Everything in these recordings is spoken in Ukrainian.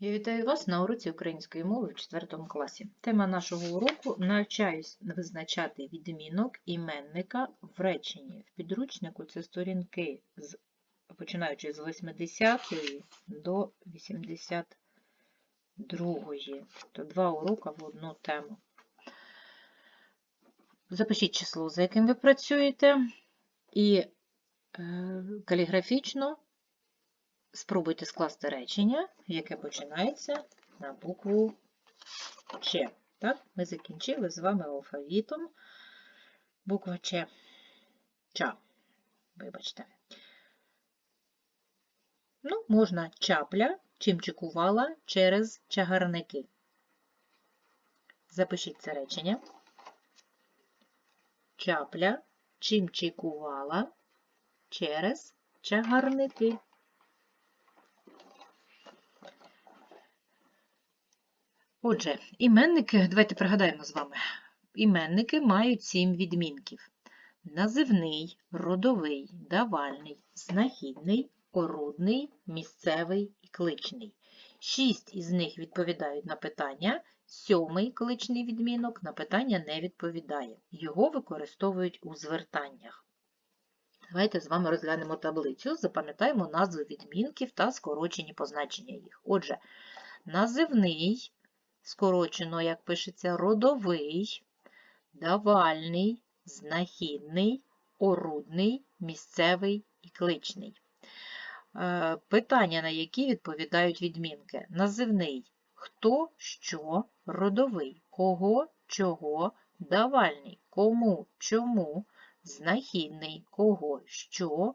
Я вітаю вас на уроці української мови в 4 класі. Тема нашого уроку навчаюсь визначати відмінок іменника в реченні. В підручнику це сторінки, з, починаючи з 80 до 82. Тобто два уроки в одну тему. Запишіть число, за яким ви працюєте, і е, каліграфічно спробуйте скласти речення, яке починається на букву Ч. Так, ми закінчили з вами алфавітом. Буква Ч. Ча. Вибачте. Ну, можна чапля, чим чекувала через чагарники. Запишіть це речення. Чапля, чим чекувала через чагарники. Отже, іменники, давайте пригадаємо з вами. Іменники мають сім відмінків: називний, родовий, давальний, знахідний, орудний, місцевий і кличний. Шість із них відповідають на питання, сьомий кличний відмінок на питання не відповідає. Його використовують у звертаннях. Давайте з вами розглянемо таблицю, запам'ятаємо назви відмінків та скорочені позначення їх. Отже, називний скорочено, як пишеться, родовий, давальний, знахідний, орудний, місцевий і кличний. Е, питання, на які відповідають відмінки. Називний. Хто, що, родовий, кого, чого, давальний, кому, чому, знахідний, кого, що,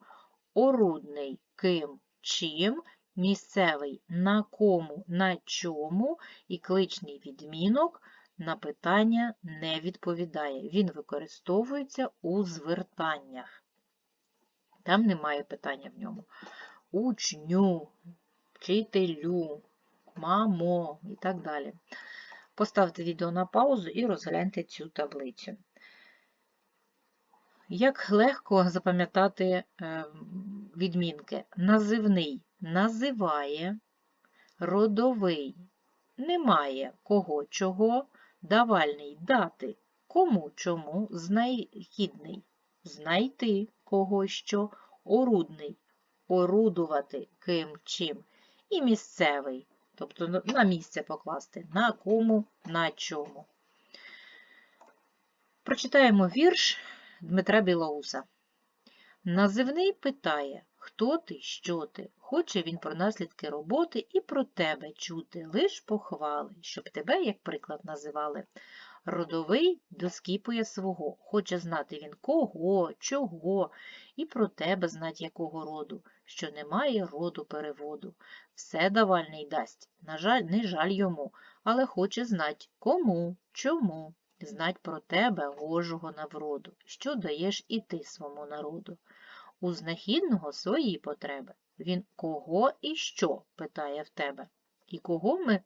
орудний, ким, чим, місцевий на кому, на чому і кличний відмінок на питання не відповідає. Він використовується у звертаннях. Там немає питання в ньому. Учню, вчителю, мамо і так далі. Поставте відео на паузу і розгляньте цю таблицю. Як легко запам'ятати е, відмінки? Називний називає, родовий немає кого чого, давальний дати кому чому, знахідний знайти кого що, орудний орудувати ким чим, і місцевий, тобто на місце покласти, на кому, на чому. Прочитаємо вірш Дмитра Білоуса. Називний питає, хто ти, що ти? Хоче він про наслідки роботи і про тебе чути, лиш похвали, щоб тебе, як приклад, називали. Родовий доскіпує свого, хоче знати він кого, чого, і про тебе знать якого роду, що немає роду переводу. Все давальний дасть, на жаль, не жаль йому, але хоче знать кому, чому, знать про тебе гожого навроду, що даєш і ти свому народу. У знахідного свої потреби. Він кого і що питає в тебе, і кого ми,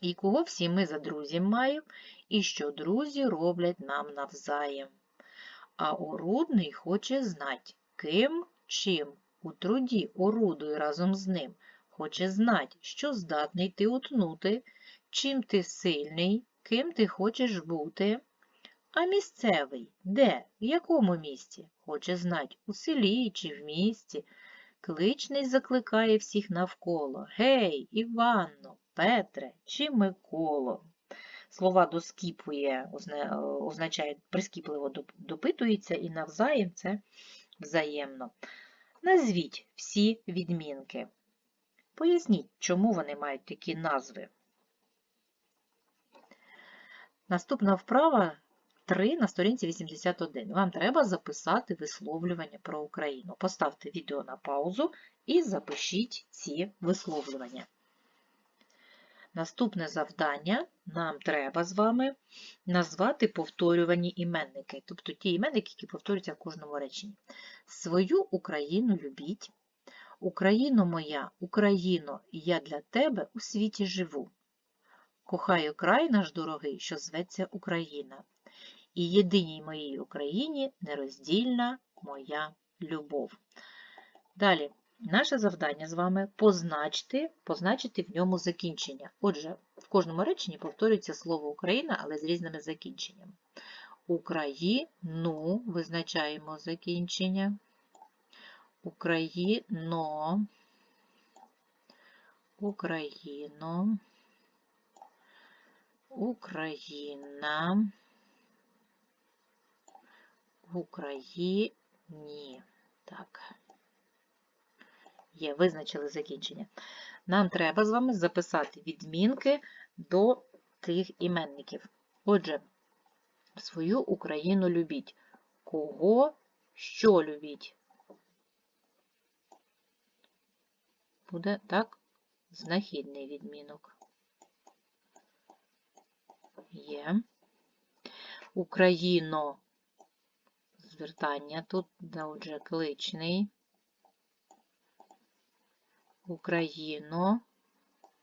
і кого всі ми за друзів маємо, і що друзі роблять нам навзаєм. А орудний хоче знать, ким, чим, у труді орудуй разом з ним, хоче знать, що здатний ти утнути, чим ти сильний, ким ти хочеш бути. А місцевий де? В якому місті? Хоче знать, у селі чи в місті. Кличний закликає всіх навколо. Гей, Іванно, Петре чи Миколо. Слова доскіпує, означає прискіпливо допитується і навзаєм це взаємно. Назвіть всі відмінки. Поясніть, чому вони мають такі назви. Наступна вправа 3 на сторінці 81. Вам треба записати висловлювання про Україну. Поставте відео на паузу і запишіть ці висловлювання. Наступне завдання нам треба з вами назвати повторювані іменники, тобто ті іменники, які повторюються в кожному реченні. Свою Україну любіть. Україно моя, Україно, я для тебе у світі живу. Кохаю край наш дорогий, що зветься Україна і єдиній моїй Україні нероздільна моя любов. Далі, Наше завдання з вами позначити, позначити в ньому закінчення. Отже, в кожному реченні повторюється слово Україна, але з різними закінченнями. Україну визначаємо закінчення. Україно. Україно. Україна. Україні. Так. Є, визначили закінчення. Нам треба з вами записати відмінки до тих іменників. Отже, свою Україну любіть. Кого, що любіть? Буде так, знахідний відмінок. Є. Україно. Звертання тут, отже, кличний. Україно,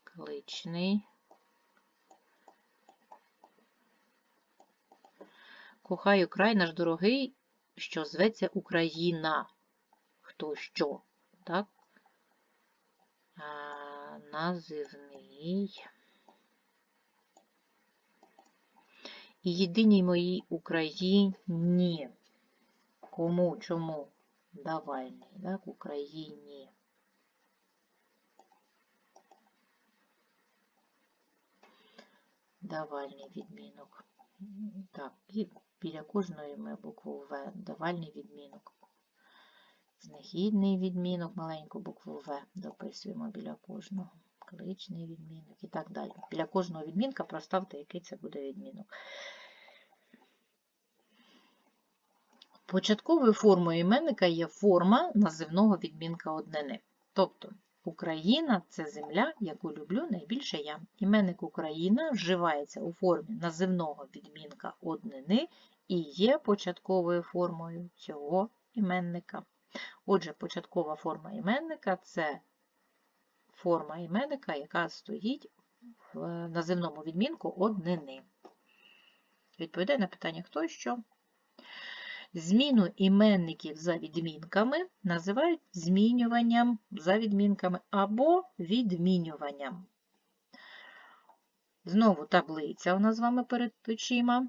кличний. Кохаю край наш дорогий, що зветься Україна. Хто що, так? А, Називний. І єдиній моїй Україні. Кому, чому? Давальний, так, Україні. Давальний відмінок. Так, і біля кожної ми букву В. Давальний відмінок. Знахідний відмінок, маленьку букву В дописуємо біля кожного. Кличний відмінок і так далі. Біля кожного відмінка проставте, який це буде відмінок. Початковою формою іменника є форма називного відмінка однини. Тобто Україна це земля, яку люблю найбільше я. Іменник Україна вживається у формі називного відмінка однини і є початковою формою цього іменника. Отже, початкова форма іменника це форма іменника, яка стоїть в називному відмінку однини. Відповідає на питання, хто що. Зміну іменників за відмінками називають змінюванням за відмінками або відмінюванням. Знову таблиця у нас з вами перед очима.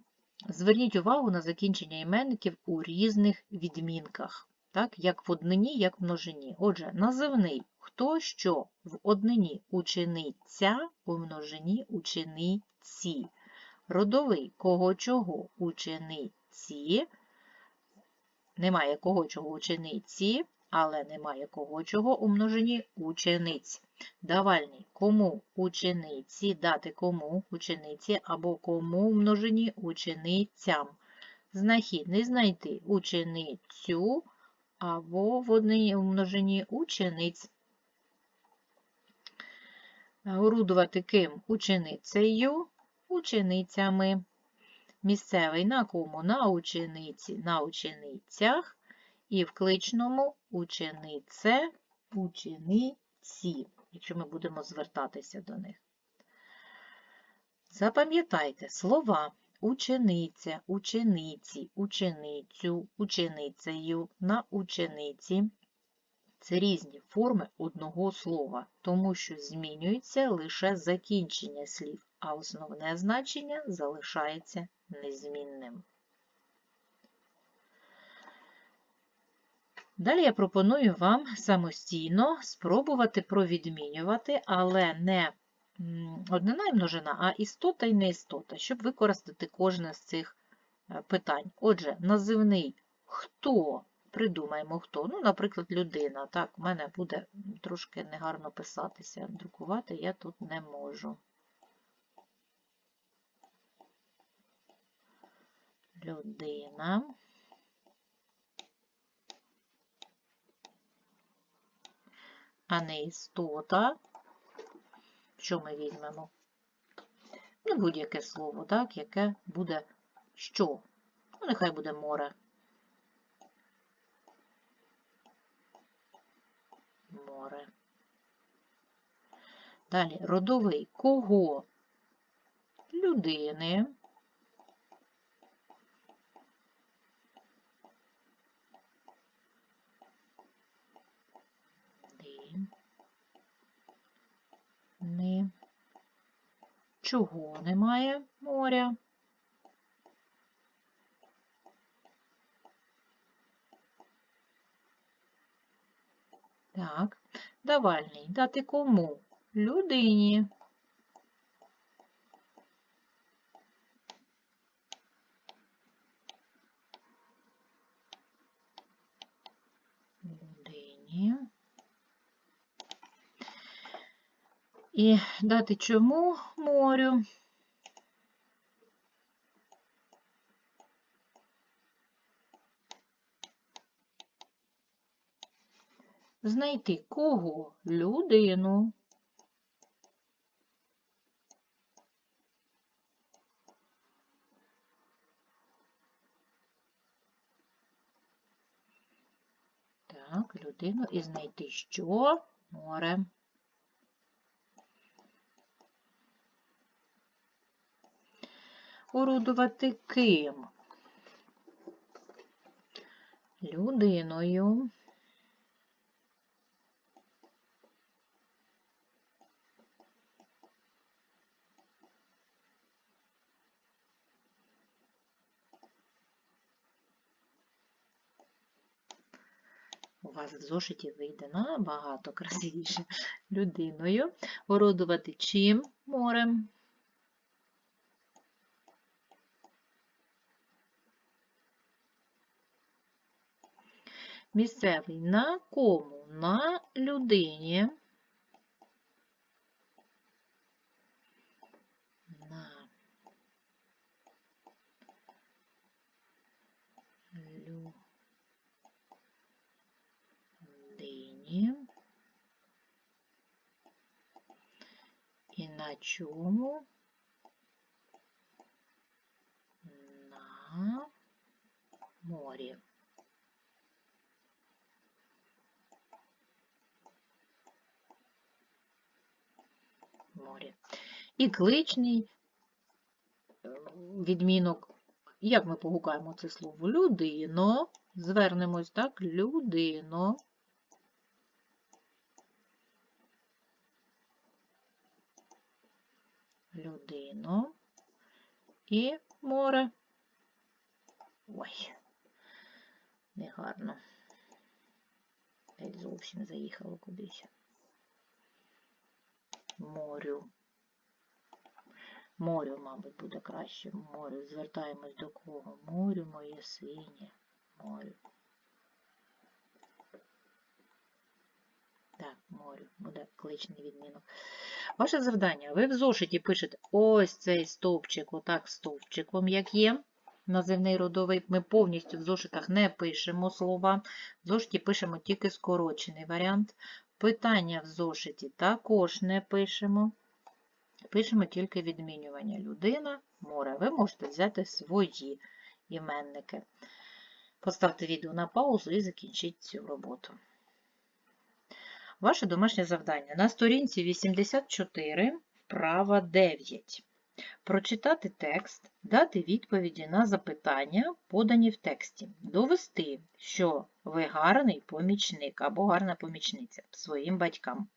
Зверніть увагу на закінчення іменників у різних відмінках, так, як в однині, як в множині. Отже, називний хто що в однині учениця, у множині учениці. Родовий кого чого учениці. Немає кого чого учениці, але немає кого чого у множині учениць. Давальний кому учениці, дати кому учениці або кому в множині ученицям. Знахідний знайти ученицю або в одній множині учениць. Орудувати ким ученицею, ученицями. Місцевий на кому? На учениці, на ученицях. І в кличному ученице, учениці, якщо ми будемо звертатися до них. Запам'ятайте слова учениця, учениці, ученицю, ученицею, на учениці. Це різні форми одного слова, тому що змінюється лише закінчення слів, а основне значення залишається незмінним. Далі я пропоную вам самостійно спробувати провідмінювати, але не однина і множина, а істота і неістота, щоб використати кожне з цих е, питань. Отже, називний хто, придумаємо хто. Ну, наприклад, людина. Так, в мене буде трошки негарно писатися. Друкувати я тут не можу. людина. А не істота. Що ми візьмемо? Ну, будь-яке слово, так, яке буде що? Ну, нехай буде море. Море. Далі родовий кого? Людини. Ни. Чого немає моря? Так, давальний. Дати кому? Людині. Людині. І дати чому морю? Знайти кого? Людину. Так, людину і знайти що? Море. Орудувати ким? Людиною. Вас в зошиті вийде набагато красивіше людиною. Ородувати чим морем? Місцевий на кому? На людині. На людині. І на чому? На морі. Морі. І кличний е, відмінок. Як ми погукаємо це слово? Людино. Звернемось так, людино. Людино і море. Ой, негарно. Геть зовсім заїхало кудись. Морю. Морю, мабуть, буде краще. Морю. Звертаємось до кого? Морю моє синє. Морю. Так, морю. Буде кличний відмінок. Ваше завдання. Ви в зошиті пишете ось цей стовпчик, отак стовпчиком, як є. Називний родовий. Ми повністю в зошитах не пишемо слова. В зошиті пишемо тільки скорочений варіант. Питання в зошиті також не пишемо. Пишемо тільки відмінювання. Людина, море. Ви можете взяти свої іменники. Поставте відео на паузу і закінчіть цю роботу. Ваше домашнє завдання. На сторінці 84, вправа 9. Прочитати текст, дати відповіді на запитання, подані в тексті. Довести, що ви гарний помічник або гарна помічниця своїм батькам.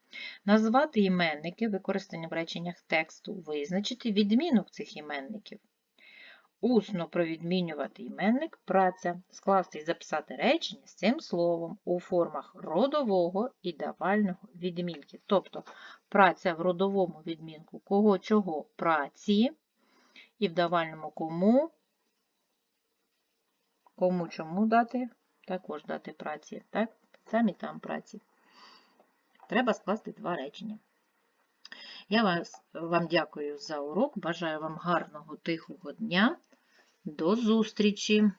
Назвати іменники, використані в реченнях тексту, визначити відмінок цих іменників. Усно провідмінювати іменник праця, скласти і записати речення з цим словом у формах родового і давального відмінків. Тобто праця в родовому відмінку кого чого праці, і в давальному кому, кому чому дати, також дати праці. Так? Там і там праці. Треба скласти два речення. Я вас, вам дякую за урок. Бажаю вам гарного, тихого дня. До зустрічі!